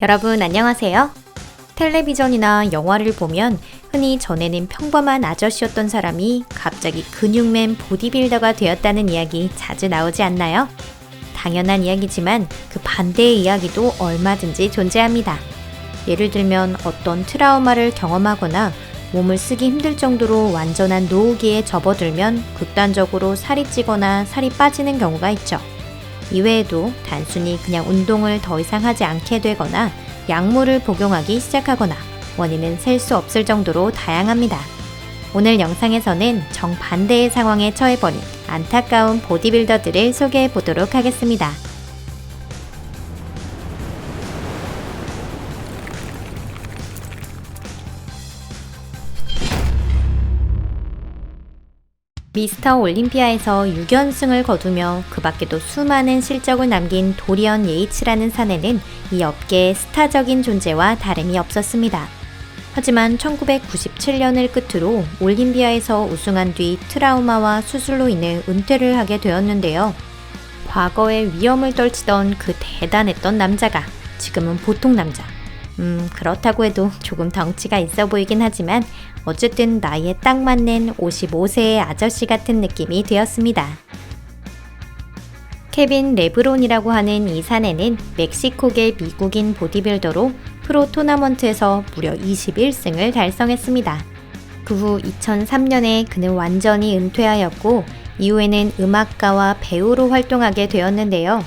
여러분 안녕하세요. 텔레비전이나 영화를 보면 흔히 전에는 평범한 아저씨였던 사람이 갑자기 근육맨 보디빌더가 되었다는 이야기 자주 나오지 않나요? 당연한 이야기지만 그 반대의 이야기도 얼마든지 존재합니다. 예를 들면 어떤 트라우마를 경험하거나 몸을 쓰기 힘들 정도로 완전한 노후기에 접어들면 극단적으로 살이 찌거나 살이 빠지는 경우가 있죠. 이외에도 단순히 그냥 운동을 더 이상 하지 않게 되거나 약물을 복용하기 시작하거나 원인은 셀 수 없을 정도로 다양합니다. 오늘 영상에서는 정반대의 상황에 처해버린 안타까운 보디빌더들을 소개해 보도록 하겠습니다. 미스터 올림피아에서 6연승을 거두며 그 밖에도 수많은 실적을 남긴 도리언 예이츠라는 사내는 이 업계의 스타적인 존재와 다름이 없었습니다. 하지만 1997년을 끝으로 올림피아에서 우승한 뒤 트라우마와 수술로 인해 은퇴를 하게 되었는데요. 과거에 위험을 떨치던 그 대단했던 남자가 지금은 보통 남자. 음, 그렇다고 해도 조금 덩치가 있어 보이긴 하지만 어쨌든 나이에 딱 맞는 55세의 아저씨 같은 느낌이 되었습니다. 케빈 레브론이라고 하는 이 사내는 멕시코계 미국인 보디빌더로 프로 토너먼트에서 무려 21승을 달성했습니다. 그 후 2003년에 그는 완전히 은퇴하였고 이후에는 음악가와 배우로 활동하게 되었는데요.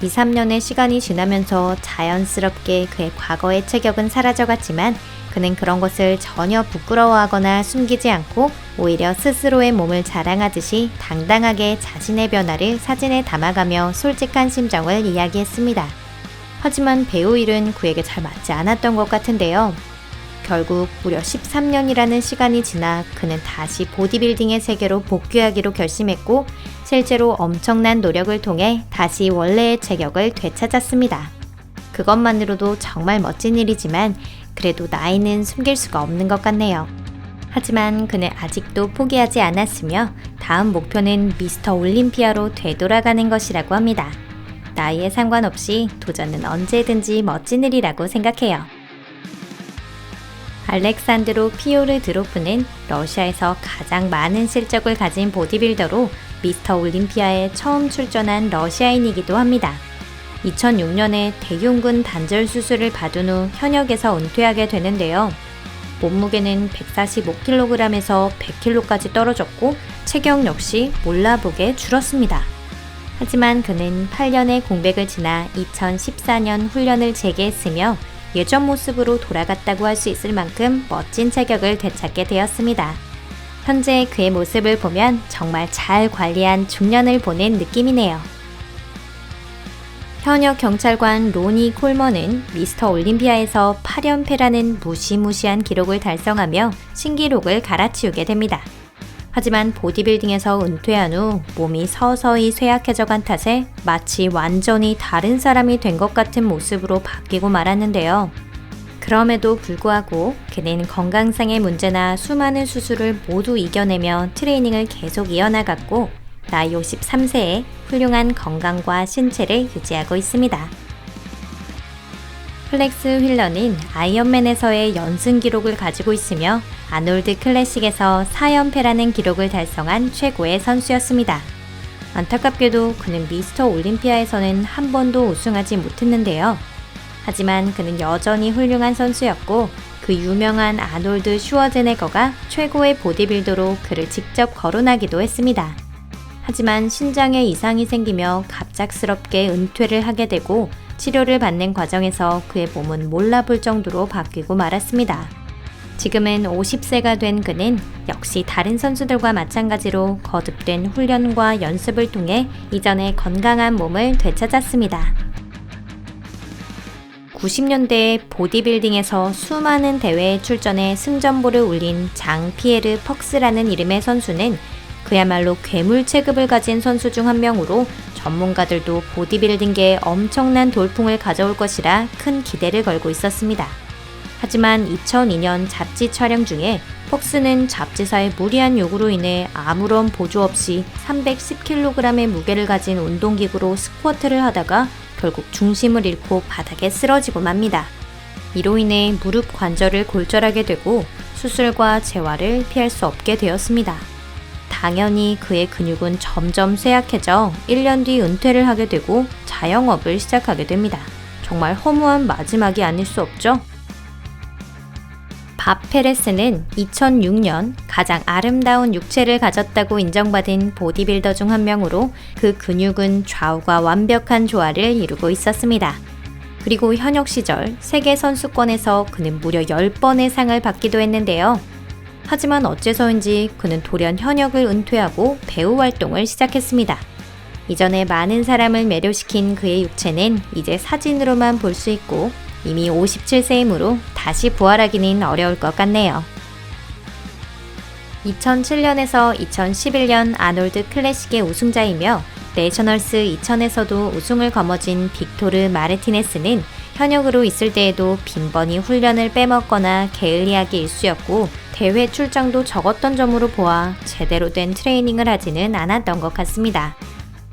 2, 3년의 시간이 지나면서 자연스럽게 그의 과거의 체격은 사라져갔지만 그는 그런 것을 전혀 부끄러워하거나 숨기지 않고 오히려 스스로의 몸을 자랑하듯이 당당하게 자신의 변화를 사진에 담아가며 솔직한 심정을 이야기했습니다. 하지만 배우 일은 그에게 잘 맞지 않았던 것 같은데요. 결국 무려 13년이라는 시간이 지나 그는 다시 보디빌딩의 세계로 복귀하기로 결심했고 실제로 엄청난 노력을 통해 다시 원래의 체격을 되찾았습니다. 그것만으로도 정말 멋진 일이지만 그래도 나이는 숨길 수가 없는 것 같네요. 하지만 그는 아직도 포기하지 않았으며 다음 목표는 미스터 올림피아로 되돌아가는 것이라고 합니다. 나이에 상관없이 도전은 언제든지 멋진 일이라고 생각해요. 알렉산드로 피오르 드로프는 러시아에서 가장 많은 실적을 가진 보디빌더로 미스터 올림피아에 처음 출전한 러시아인이기도 합니다. 2006년에 대흉근 단절 수술을 받은 후 현역에서 은퇴하게 되는데요. 몸무게는 145kg에서 100kg까지 떨어졌고 체격 역시 몰라보게 줄었습니다. 하지만 그는 8년의 공백을 지나 2014년 훈련을 재개했으며 예전 모습으로 돌아갔다고 할 수 있을 만큼 멋진 체격을 되찾게 되었습니다. 현재 그의 모습을 보면 정말 잘 관리한 중년을 보낸 느낌이네요. 현역 경찰관 로니 콜먼은 미스터 올림피아에서 8연패라는 무시무시한 기록을 달성하며 신기록을 갈아치우게 됩니다. 하지만 보디빌딩에서 은퇴한 후 몸이 서서히 쇠약해져 간 탓에 마치 완전히 다른 사람이 된 것 같은 모습으로 바뀌고 말았는데요. 그럼에도 불구하고 그는 건강상의 문제나 수많은 수술을 모두 이겨내며 트레이닝을 계속 이어나갔고 나이 53세에 훌륭한 건강과 신체를 유지하고 있습니다. 플렉스 휠러는 아이언맨에서의 연승 기록을 가지고 있으며 아놀드 클래식에서 4연패라는 기록을 달성한 최고의 선수였습니다. 안타깝게도 그는 미스터 올림피아에서는 한 번도 우승하지 못했는데요. 하지만 그는 여전히 훌륭한 선수였고 그 유명한 아놀드 슈워제네거가 최고의 보디빌더로 그를 직접 거론하기도 했습니다. 하지만 신장에 이상이 생기며 갑작스럽게 은퇴를 하게 되고 치료를 받는 과정에서 그의 몸은 몰라볼 정도로 바뀌고 말았습니다. 지금은 50세가 된 그는 역시 다른 선수들과 마찬가지로 거듭된 훈련과 연습을 통해 이전의 건강한 몸을 되찾았습니다. 90년대에 보디빌딩에서 수많은 대회에 출전해 승전보를 울린 장 피에르 퍽스라는 이름의 선수는 그야말로 괴물 체급을 가진 선수 중 한 명으로 전문가들도 보디빌딩계에 엄청난 돌풍을 가져올 것이라 큰 기대를 걸고 있었습니다. 하지만 2002년 잡지 촬영 중에 폭스는 잡지사의 무리한 요구로 인해 아무런 보조 없이 310kg의 무게를 가진 운동기구로 스쿼트를 하다가 결국 중심을 잃고 바닥에 쓰러지고 맙니다. 이로 인해 무릎 관절을 골절하게 되고 수술과 재활을 피할 수 없게 되었습니다. 당연히 그의 근육은 점점 쇠약해져 1년 뒤 은퇴를 하게 되고 자영업을 시작하게 됩니다. 정말 허무한 마지막이 아닐 수 없죠? 밥 페레스는 2006년 가장 아름다운 육체를 가졌다고 인정받은 보디빌더 중 한 명으로 그 근육은 좌우가 완벽한 조화를 이루고 있었습니다. 그리고 현역 시절 세계 선수권에서 그는 무려 10번의 상을 받기도 했는데요. 하지만 어째서인지 그는 돌연 현역을 은퇴하고 배우 활동을 시작했습니다. 이전에 많은 사람을 매료시킨 그의 육체는 이제 사진으로만 볼 수 있고 이미 57세이므로 다시 부활하기는 어려울 것 같네요. 2007년에서 2011년 아놀드 클래식의 우승자이며 내셔널스 2000에서도 우승을 거머쥔 빅토르 마르티네스는 현역으로 있을 때에도 빈번히 훈련을 빼먹거나 게을리하게 일수였고 대회 출장도 적었던 점으로 보아 제대로 된 트레이닝을 하지는 않았던 것 같습니다.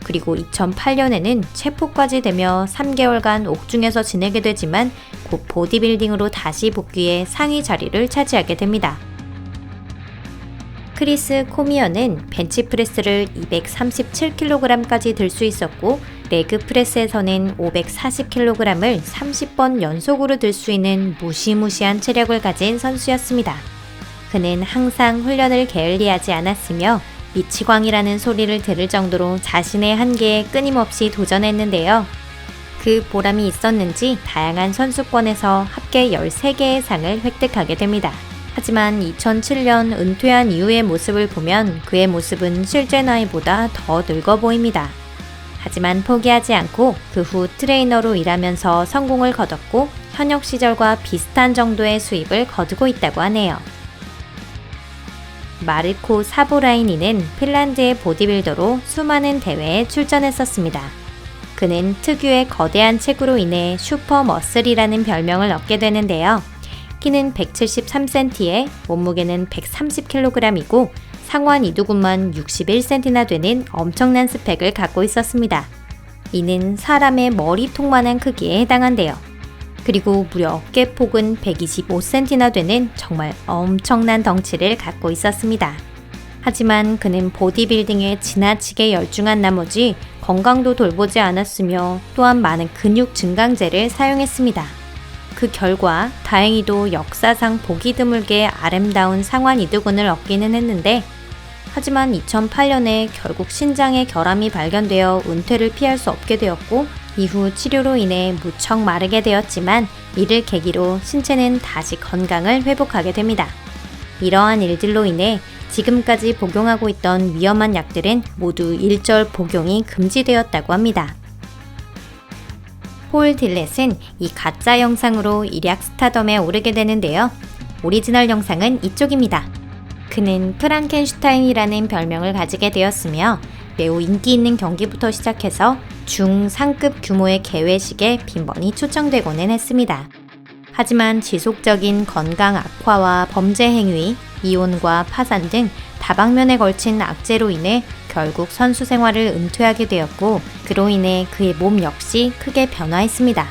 그리고 2008년에는 체포까지 되며 3개월간 옥중에서 지내게 되지만 곧 보디빌딩으로 다시 복귀해 상위 자리를 차지하게 됩니다. 크리스 코미어는 벤치프레스를 237kg까지 들 수 있었고 레그 프레스에서는 540kg을 30번 연속으로 들 수 있는 무시무시한 체력을 가진 선수였습니다. 그는 항상 훈련을 게을리하지 않았으며 미치광이라는 소리를 들을 정도로 자신의 한계에 끊임없이 도전했는데요. 그 보람이 있었는지 다양한 선수권에서 합계 13개의 상을 획득하게 됩니다. 하지만 2007년 은퇴한 이후의 모습을 보면 그의 모습은 실제 나이보다 더 늙어 보입니다. 하지만 포기하지 않고 그 후 트레이너로 일하면서 성공을 거뒀고 현역 시절과 비슷한 정도의 수입을 거두고 있다고 하네요. 마르코 사보라이니는 핀란드의 보디빌더로 수많은 대회에 출전했었습니다. 그는 특유의 거대한 체구로 인해 슈퍼 머슬이라는 별명을 얻게 되는데요. 키는 173cm에 몸무게는 130kg이고 상완 이두근만 61cm나 되는 엄청난 스펙을 갖고 있었습니다. 이는 사람의 머리통만한 크기에 해당한대요. 그리고 무려 어깨 폭은 125cm나 되는 정말 엄청난 덩치를 갖고 있었습니다. 하지만 그는 보디빌딩에 지나치게 열중한 나머지 건강도 돌보지 않았으며 또한 많은 근육 증강제를 사용했습니다. 그 결과 다행히도 역사상 보기 드물게 아름다운 상완 이두근을 얻기는 했는데 하지만 2008년에 결국 신장에 결함이 발견되어 은퇴를 피할 수 없게 되었고 이후 치료로 인해 무척 마르게 되었지만 이를 계기로 신체는 다시 건강을 회복하게 됩니다. 이러한 일들로 인해 지금까지 복용하고 있던 위험한 약들은 모두 일절 복용이 금지되었다고 합니다. 폴 딜렛은 이 가짜 영상으로 일약 스타덤에 오르게 되는데요. 오리지널 영상은 이쪽입니다. 그는 프랑켄슈타인이라는 별명을 가지게 되었으며 매우 인기 있는 경기부터 시작해서 중상급 규모의 개회식에 빈번히 초청되고는 했습니다. 하지만 지속적인 건강 악화와 범죄 행위, 이혼과 파산 등 다방면에 걸친 악재로 인해 결국 선수 생활을 은퇴하게 되었고 그로 인해 그의 몸 역시 크게 변화했습니다.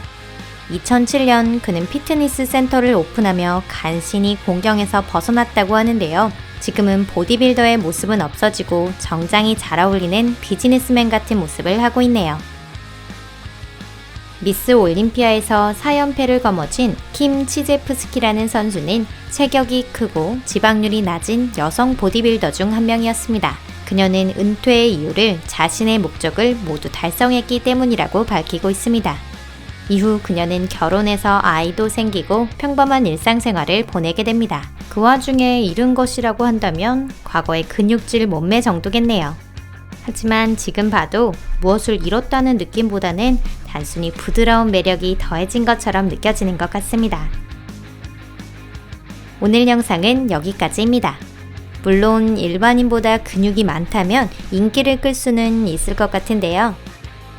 2007년 그는 피트니스 센터를 오픈하며 간신히 공경에서 벗어났다고 하는데요. 지금은 보디빌더의 모습은 없어지고 정장이 잘 어울리는 비즈니스맨 같은 모습을 하고 있네요. 미스 올림피아에서 4연패를 거머쥔 킴 치제프스키라는 선수는 체격이 크고 지방률이 낮은 여성 보디빌더 중 한 명이었습니다. 그녀는 은퇴의 이유를 자신의 목적을 모두 달성했기 때문이라고 밝히고 있습니다. 이후 그녀는 결혼해서 아이도 생기고 평범한 일상생활을 보내게 됩니다. 그 와중에 잃은 것이라고 한다면 과거의 근육질 몸매 정도겠네요. 하지만 지금 봐도 무엇을 잃었다는 느낌보다는 단순히 부드러운 매력이 더해진 것처럼 느껴지는 것 같습니다. 오늘 영상은 여기까지입니다. 물론 일반인보다 근육이 많다면 인기를 끌 수는 있을 것 같은데요.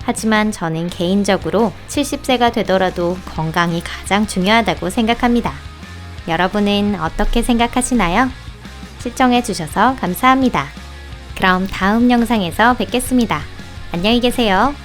하지만 저는 개인적으로 70세가 되더라도 건강이 가장 중요하다고 생각합니다. 여러분은 어떻게 생각하시나요? 시청해주셔서 감사합니다. 그럼 다음 영상에서 뵙겠습니다. 안녕히 계세요.